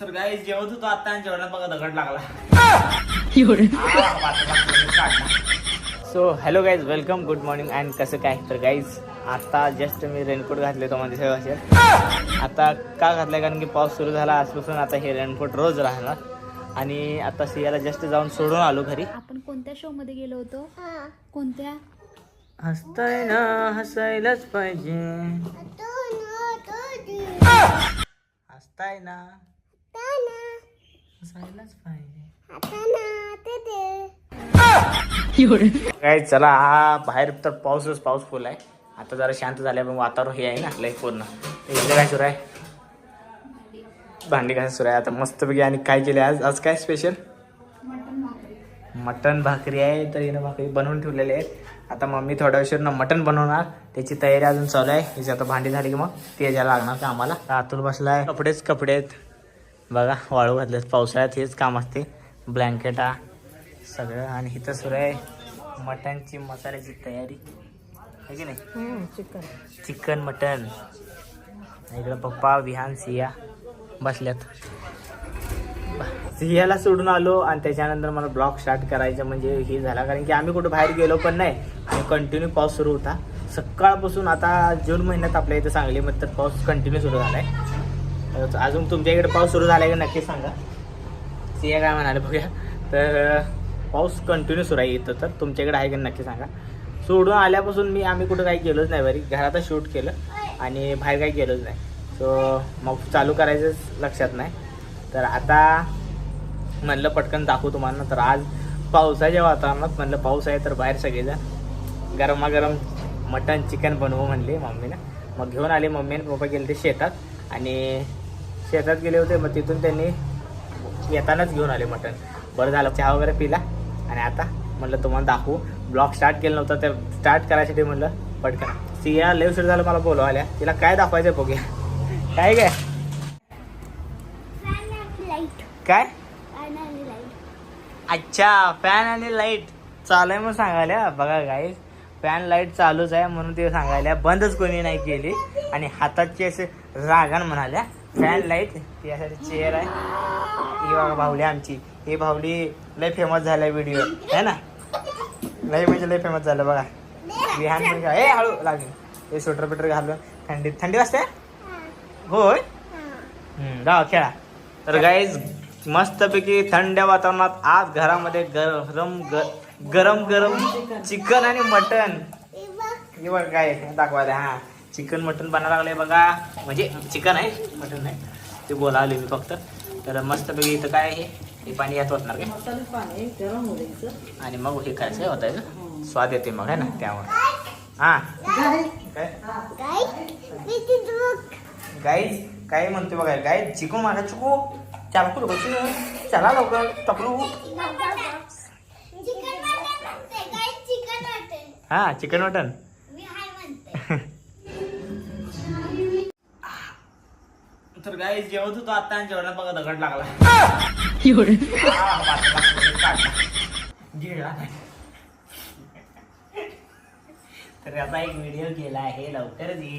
तर गाई जेवत होतो आता आणि जेवणात बघा दगड लागला. So hello guys welcome good morning and कसं काय? तर गाईज आता जस्ट मी रेनकोट घातले तुम्हाला दिसत असेल आता का घातलाय? कारण की पाऊस सुरू झाला आजपासून आता हे रेनकोट रोज राहणार. आणि आता सियाला जस्ट जाऊन सोडून आलो घरी. आपण कोणत्या शो मध्ये गेलो होतो? कोणत्या? हसताय ना हसायलाच पाहिजे. हसताय ना. पाहिजे. काय चला हा बाहेर तर पाऊसच पाऊस फुल आहे. आता जरा शांत झालाय पण वातावरण हे आहे ना लय पूर्ण. इकडे काय सुरू आहे? भांडी काय सुरू आहे. आता मस्तपैकी आणि काय केले आज? आज काय स्पेशल मटन भाकरी आहे तर हिनं भाकरी बनवून ठेवलेली आहेत. आता मम्मी थोड्या उशीरनं मटन बनवणार. त्याची तयारी अजून चालू आहे. त्याची आता भांडी झाली की मग ते ज्याला लागणार का आम्हाला तर आतून बसलाय. कपडेच कपडे आहेत बघा वाळू घातलेत. पावसाळ्यात हेच काम असते. ब्लँकेटा सगळं. आणि इथं सुरू आहे मटनची मसाल्याची तयारी. आहे की नाही? चिकन. Chicken mutton. इकडं पप्पा विहान सिया बसल्यात. सियाला सोडून आलो आणि त्याच्यानंतर मला ब्लॉग स्टार्ट करायचं म्हणजे हे झाला. कारण की आम्ही कुठं बाहेर गेलो पण नाही. आणि कंटिन्यू पाऊस सुरू होता. सकाळपासून आता जून महिन्यात आपल्या इथं सांगलीमध्ये तर पाऊस कंटिन्यू सुरू झाला आहे अजून तुमच्या इकडे पाऊस सुरू झाला आहे का नक्की सांगा. सिया काय म्हणाले बघूया. तर पाऊस कंटिन्यू सुरू आहे इथं तर. तुमच्याकडे आहे का नक्की सांगा. सोडून आल्यापासून मी आम्ही कुठं काही केलंच नाही बरी. घरातच शूट केलं आणि बाहेर काही केलंच नाही. सो मग चालू करायचंच लक्षात नाही. तर आता म्हणलं पटकन दाखवू तुम्हाला तर आज पावसाच्या वातावरणात म्हणलं पाऊस आहे तर बाहेर सगळेजण गरमागरम मटन चिकन बनवू म्हणले मम्मीनं. मग घेऊन आले मम्मी आणि पप्पा गेले ते शेतात. आणि शेतात गेले होते मग तिथून त्यांनी येतानाच घेऊन आले मटन बरं झालं चहा वगैरे पिला आणि आता म्हणलं तुम्हाला दाखवू. ब्लॉग स्टार्ट केलं नव्हतं तर स्टार्ट करायसाठी म्हणलं पटकन. सिया लय उशीर झालं मला बोलवायला. तिला काय दाखवायचं बघूया. काय काय? काय अच्छा फॅन आणि लाइट चालू आहे मग सांगायला. बघा गाईस फॅन लाइट चालूच आहे म्हणून ते सांगायला. बंदच कोणी नाही केली. आणि हाताची असे रागान म्हणाल्या. फॅन लाइट यासाठी चेअर आहे. ही बघा भावली आमची. ही भावली लय फेमस झालाय व्हिडिओ है ना? लय म्हणजे लय फेमस झालं बघा. विहान म्हणजे ए हळू लागेल हे स्वेटर बिटर घालून थंडी थंडी वाजते? होय? जावा खेळा. तर गाईज मस्तपैकी थंड वातावरणात आज घरामध्ये गरम गरम गरम चिकन आणि मटन. हे बघ. काय दाखवायला हा. चिकन मटन बनायला लागले बघा. म्हणजे चिकन आहे मटन नाही. ते बोलावले मी फक्त. तर मस्तपैकी इथं काय आहे? हे पाणी यात होणार काय आणि मग हे काय होतायचं स्वाद येते मग आहे ना त्यामुळे. हा. काय? गाईज काय म्हणते बघा गाय चिकू माझा चिकू. चला कुठं बसू चला लवकर टकलू हा चिकन मटन तर गाई जेवत होतो आता आणि जेवणात बघा दगड लागला. गिळला. तर आता एक व्हिडिओ केला आहे लवकरच. येईल